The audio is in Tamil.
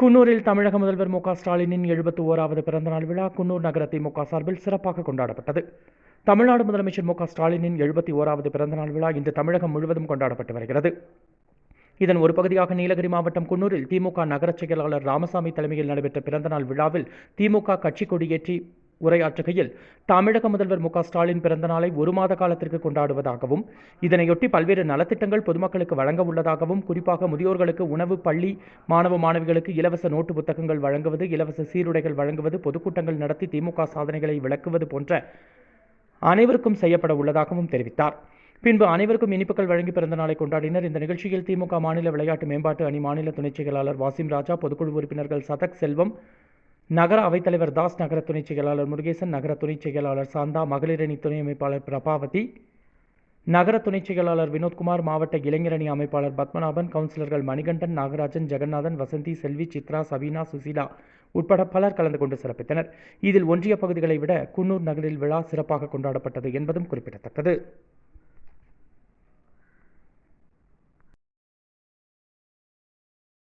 குன்னூரில் தமிழக முதல்வர் மு க ஸ்டாலினின் எழுபத்தி ஓராவது பிறந்தநாள் விழா குன்னூர் நகர திமுக சார்பில் சிறப்பாக கொண்டாடப்பட்டது. தமிழ்நாடு முதலமைச்சர் மு க ஸ்டாலினின் எழுபத்தி ஓராவது பிறந்தநாள் விழா இன்று தமிழகம் முழுவதும் கொண்டாடப்பட்டு வருகிறது. இதன் ஒரு பகுதியாக நீலகிரி மாவட்டம் குன்னூரில் திமுக நகர செயலாளர் ராமசாமி தலைமையில் நடைபெற்ற பிறந்தநாள் விழாவில் திமுக கட்சி கொடியேற்றி உரையாற்றுகையில் தமிழக முதல்வர் மு க ஸ்டாலின் பிறந்த நாளை ஒரு மாத காலத்திற்கு கொண்டாடுவதாகவும் இதனையொட்டி பல்வேறு நலத்திட்டங்கள் பொதுமக்களுக்கு வழங்க உள்ளதாகவும் குறிப்பாக முதியோர்களுக்கு உணவு பள்ளி மாணவ மாணவிகளுக்கு இலவச நோட்டு புத்தகங்கள் வழங்குவது இலவச சீருடைகள் வழங்குவது பொதுக்கூட்டங்கள் நடத்தி திமுக சாதனைகளை விளக்குவது போன்ற அனைவருக்கும் செய்யப்பட உள்ளதாகவும் தெரிவித்தார். பின்பு அனைவருக்கும் இனிப்புகள் வழங்கி பிறந்த நாளை கொண்டாடினர். இந்த நிகழ்ச்சியில் திமுக மாநில விளையாட்டு மேம்பாட்டு அணி மாநில துணைச் செயலாளர் வாசிம் ராஜா பொதுக்குழு உறுப்பினர்கள் சதக் செல்வம் நகர அவைத்தலைவர் தாஸ் நகர துணைச் செயலாளர் முருகேசன் நகர துணைச் செயலாளர் சாந்தா மகளிரணி துணை அமைப்பாளர் பிரபாவதி நகர துணைச் செயலாளர் வினோத்குமார் மாவட்ட இளைஞரணி அமைப்பாளர் பத்மநாபன் கவுன்சிலர்கள் மணிகண்டன் நாகராஜன் ஜெகநாதன் வசந்தி செல்வி சித்ரா சபீனா சுசீலா உட்பட பலர் கலந்து கொண்டு சிறப்பித்தனர். இதில் ஒன்றிய பகுதிகளை விட குன்னூர் நகரில் விழா சிறப்பாக கொண்டாடப்பட்டது என்பதும் குறிப்பிடத்தக்கது.